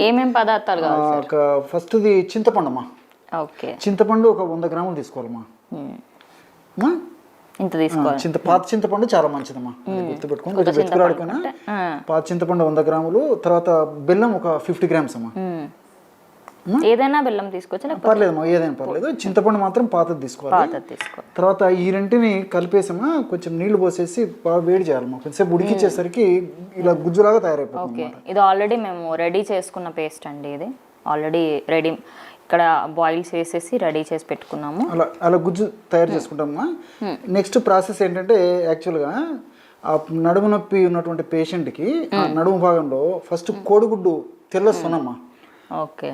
ఏమేం పదార్థాలు కావాలి ఒక ఫస్ట్ది చింతపండు అమ్మా ఓకే. చింతపండు ఒక వంద గ్రాములు తీసుకోవాలమ్మా? ఇంత తీసుకోవాలి. చింత పాత చింతపండు చాలా మంచిదమ్మా. వెతుకులాడుకున్నా ఆ. పాత చింతపండు వంద గ్రాములు తర్వాత బెల్లం ఒక ఫిఫ్టీ గ్రామ్స్ అమ్మా. ఏదైనా బెల్లం తీసుకోవచ్చు పర్లేదమ్మా ఏదైనా పర్లేదు. చింతపండు మాత్రం పాతది తీసుకోవాలి. తర్వాత ఈ రెంటిని కలిపేసామా కొంచెం నీళ్ళు పోసేసి బాగా వేడి చేయాలమ్మా కొంచెంసేపు ఉడికిచ్చేసరికి ఇలా గుజ్జులాగా తయారైపోతుంది ఓకే. ఇది ఆల్రెడీ మేము రెడీ చేసుకున్న పేస్ట్ అండి ఇది. ఆల్రెడీ రెడీ ఇక్కడ బాయిల్ చేసేసి రెడీ చేసి పెట్టుకున్నాము. అలా అలా గుజ్జు తయారు చేసుకుంటామా నెక్స్ట్ ప్రాసెస్ ఏంటంటే యాక్చువల్గా ఆ నడుము నొప్పి ఉన్నటువంటి పేషెంట్కి నడుము భాగంలో ఫస్ట్ కోడిగుడ్డు తెల్ల సొనమ్మా. Okay.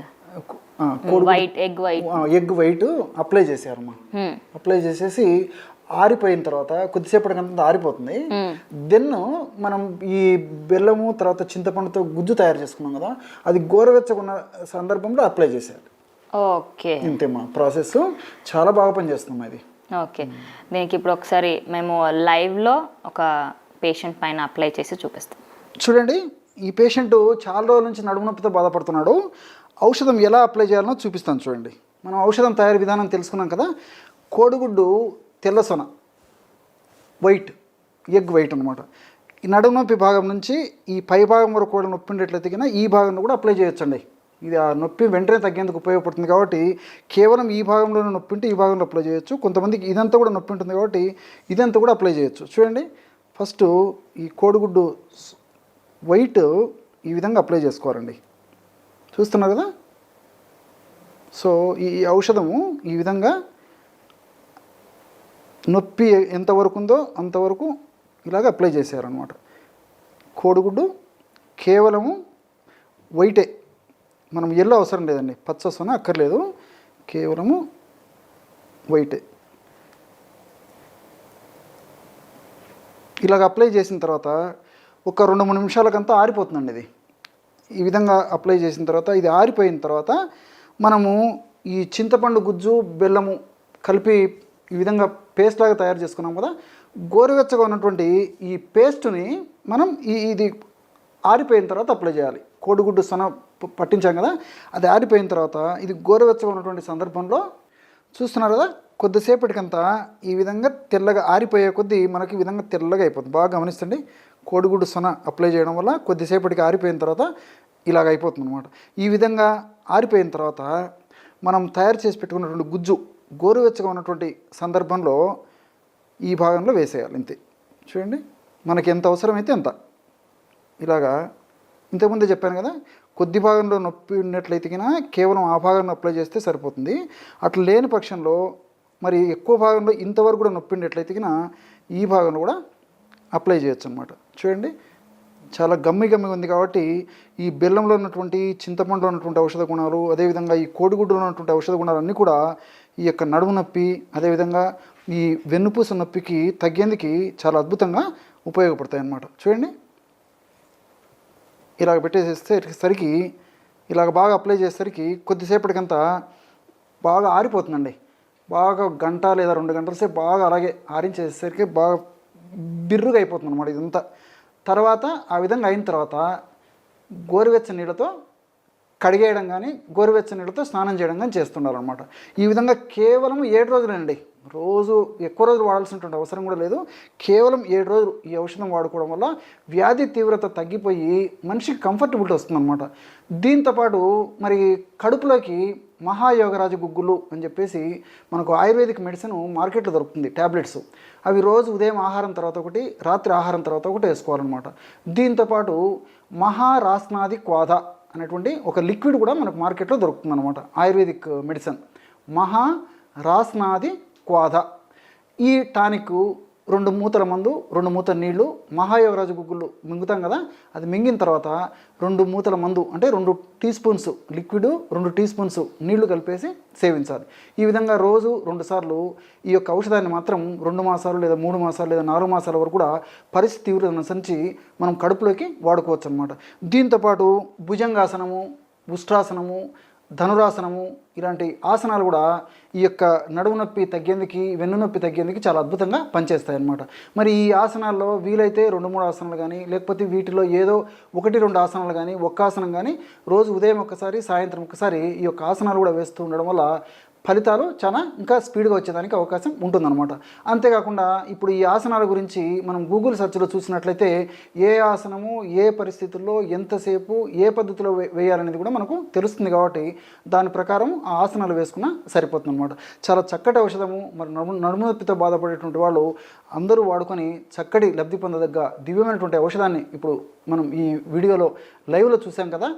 White egg white egg white apply చేశారమ్మా apply చేసేసి ఆరిపోయిన తర్వాత కొద్దిసేపటికంత ఆరిపోతుంది. దెన్ మనం ఈ బెల్లము తర్వాత చింతపండుతో గుజ్జు తయారు చేసుకున్నాం కదా అది గోరవెచ్చకున్న సందర్భంలో అప్లై చేసేయాలి. ఓకే ఇంతేమ్మా ప్రాసెస్ చాలా బాగా పనిచేస్తున్నాం అది ఓకే దీనికి ఇప్పుడు ఒకసారి మేము లైవ్లో ఒక పేషెంట్ పైన అప్లై చేసి చూపిస్తాం. చూడండి ఈ పేషెంట్ చాలా రోజుల నుంచి నడుము నొప్పితో బాధపడుతున్నాడు. ఔషధం ఎలా అప్లై చేయాలనో చూపిస్తాను చూడండి. మనం ఔషధం తయారీ విధానం తెలుసుకున్నాం కదా? కోడిగుడ్డు తెల్లసొన వైట్ ఎగ్ వైట్ అనమాట ఈ నడుము నొప్పి భాగం నుంచి ఈ పై భాగం వరకు కూడా నొప్పి ఉండేట్లయితే కన్నా ఈ భాగంలో కూడా అప్లై చేయొచ్చండి. ఇది ఆ నొప్పి వెంటనే తగ్గేందుకు ఉపయోగపడుతుంది కాబట్టి కేవలం ఈ భాగంలోనే నొప్పి ఉంటే ఈ భాగంలో అప్లై చేయొచ్చు. కొంతమందికి ఇదంతా కూడా నొప్పి ఉంటుంది కాబట్టి ఇదంతా కూడా అప్లై చేయొచ్చు. చూడండి ఫస్ట్ ఈ కోడిగుడ్డు వైట్ ఈ విధంగా అప్లై చేసుకోవాలండి. చూస్తున్నారు కదా? సో ఈ ఔషధము ఈ విధంగా నొప్పి ఎంతవరకు ఉందో అంతవరకు ఇలాగ అప్లై చేశారనమాట కోడిగుడ్డు కేవలము వైటే. మనం ఎల్లో అవసరం లేదండి. పచ్చ సొన అక్కర్లేదు. కేవలము వైటే. ఇలాగ అప్లై చేసిన తర్వాత ఒక రెండు మూడు నిమిషాలకంతా ఆరిపోతుందండి ఇది. ఈ విధంగా అప్లై చేసిన తర్వాత ఇది ఆరిపోయిన తర్వాత మనము ఈ చింతపండు గుజ్జు బెల్లము కలిపి ఈ విధంగా పేస్ట్ లాగా తయారు చేసుకున్నాం కదా. గోరువెచ్చగా ఉన్నటువంటి ఈ పేస్ట్ని మనం ఈ ఇది ఆరిపోయిన తర్వాత అప్లై చేయాలి. కోడిగుడ్డు సొన పట్టించాం కదా అది ఆరిపోయిన తర్వాత ఇది గోరువెచ్చగా ఉన్నటువంటి సందర్భంలో చూస్తున్నారు కదా కొద్దిసేపటికంతా ఈ విధంగా తెల్లగా ఆరిపోయే కొద్దీ మనకి ఈ విధంగా తెల్లగా అయిపోతుంది. బాగా గమనిస్తుంది కోడిగుడ్డు సొన అప్లై చేయడం వల్ల కొద్దిసేపటికి ఆరిపోయిన తర్వాత ఇలాగ అయిపోతుంది అనమాట ఈ విధంగా ఆరిపోయిన తర్వాత మనం తయారు చేసి పెట్టుకున్నటువంటి గుజ్జు గోరువెచ్చగా ఉన్నటువంటి సందర్భంలో ఈ భాగంలో వేసేయాలి ఇంతే. చూడండి మనకి ఎంత అవసరమైతే అంత. ఇలాగా ఇంతకుముందే చెప్పాను కదా కొద్ది భాగంలో నొప్పి ఉన్నట్లయితే కన్నా కేవలం ఆ భాగంలో అప్లై చేస్తే సరిపోతుంది. అట్లా లేని పక్షంలో మరి ఎక్కువ భాగంలో ఇంతవరకు కూడా నొప్పి ఉండేట్లయితే కన్నా ఈ భాగంలో కూడా అప్లై చేయొచ్చు అనమాట చూడండి చాలా గమ్మి గమ్మిగా ఉంది కాబట్టి ఈ బెల్లంలో ఉన్నటువంటి చింతపండులో ఉన్నటువంటి ఔషధ గుణాలు అదేవిధంగా ఈ కోడిగుడ్డులో ఉన్నటువంటి ఔషధ గుణాలు అన్నీ కూడా ఈ యొక్క నడుము నొప్పి అదేవిధంగా ఈ వెన్నుపూస నొప్పికి తగ్గేందుకు చాలా అద్భుతంగా ఉపయోగపడతాయి అన్నమాట చూడండి ఇలాగ పెట్టేసేస్తే సరికి ఇలాగ బాగా అప్లై చేసేసరికి కొద్దిసేపటికంతా బాగా ఆరిపోతుందండి. బాగా గంట లేదా రెండు గంటల సేపు బాగా అలాగే ఆరించేసరికి బాగా బిర్రుగా అయిపోతుంది అనమాట ఇదంతా. తర్వాత ఆ విధంగా అయిన తర్వాత గోరువెచ్చని నీళ్ళతో కడిగేయడం కానీ గోరువెచ్చ నీళ్ళతో స్నానం చేయడం కానీ చేస్తుండాలన్నమాట. ఈ విధంగా కేవలం ఏడు రోజులండి. రోజు ఎక్కువ రోజులు వాడాల్సినటువంటి అవసరం కూడా లేదు. కేవలం ఏడు రోజులు ఈ ఔషధం వాడుకోవడం వల్ల వ్యాధి తీవ్రత తగ్గిపోయి మనిషికి కంఫర్టబుల్ వస్తుందన్నమాట. దీంతోపాటు మరి కడుపులోకి మహాయోగరాజు గుగ్గులు అని చెప్పేసి మనకు ఆయుర్వేదిక్ మెడిసిన్ మార్కెట్లో దొరుకుతుంది ట్యాబ్లెట్స్ అవి రోజు ఉదయం ఆహారం తర్వాత ఒకటి రాత్రి ఆహారం తర్వాత ఒకటి వేసుకోవాలన్నమాట. దీంతోపాటు మహారాస్నాది క్వాధ అనేటువంటి ఒక లిక్విడ్ కూడా మనకు మార్కెట్లో దొరుకుతుంది అనమాట ఆయుర్వేదిక్ మెడిసిన్. మహా రాస్నాది క్వాధ ఈ టానిక్ రెండు మూతల మందు రెండు మూతల నీళ్ళు మహాయోగరాజు గుగ్గులు మింగుతాం కదా అది మింగిన తర్వాత రెండు మూతల మందు అంటే రెండు టీ స్పూన్స్ లిక్విడ్ రెండు టీ స్పూన్స్ నీళ్ళు కలిపేసి సేవించాలి. ఈ విధంగా రోజు రెండు సార్లు ఈ యొక్క ఔషధాన్ని మాత్రం రెండు మాసాలు లేదా మూడు మాసాలు లేదా నాలుగు మాసాల వరకు కూడా పరిస్థితి తీవ్రత అనుసరించి మనం కడుపులోకి వాడుకోవచ్చు అనమాట దీంతోపాటు భుజంగాసనము ఉష్ట్రాసనము ధనురాసనము ఇలాంటి ఆసనాలు కూడా ఈ యొక్క నడుము నొప్పి తగ్గేందుకు వెన్ను నొప్పి తగ్గేందుకు చాలా అద్భుతంగా పనిచేస్తాయి అన్నమాట మరి ఈ ఆసనాల్లో వీలైతే రెండు మూడు ఆసనాలు కానీ లేకపోతే వీటిలో ఏదో ఒకటి రెండు ఆసనాలు కానీ ఒక్క ఆసనం కానీ రోజు ఉదయం ఒక్కసారి సాయంత్రం ఒక్కసారి ఈ యొక్క ఆసనాలు కూడా వేస్తూ ఉండడం వల్ల ఫలితాలు చాలా ఇంకా స్పీడ్గా వచ్చేదానికి అవకాశం ఉంటుందన్నమాట. అంతేకాకుండా ఇప్పుడు ఈ ఆసనాల గురించి మనం గూగుల్ సెర్చ్లో చూసినట్లయితే ఏ ఆసనము ఏ పరిస్థితుల్లో ఎంతసేపు ఏ పద్ధతిలో వే- వేయాలనేది కూడా మనకు తెలుస్తుంది కాబట్టి దాని ప్రకారం ఆ ఆసనాలు వేసుకున్నా సరిపోతుంది అనమాట చాలా చక్కటి ఔషధము మరి నడుము నడుము నొప్పితో బాధపడేటువంటి వాళ్ళు అందరూ వాడుకొని చక్కటి లబ్ధి పొందదగ్గ దివ్యమైనటువంటి ఔషధాన్ని ఇప్పుడు మనం ఈ వీడియోలో లైవ్లో చూసాం కదా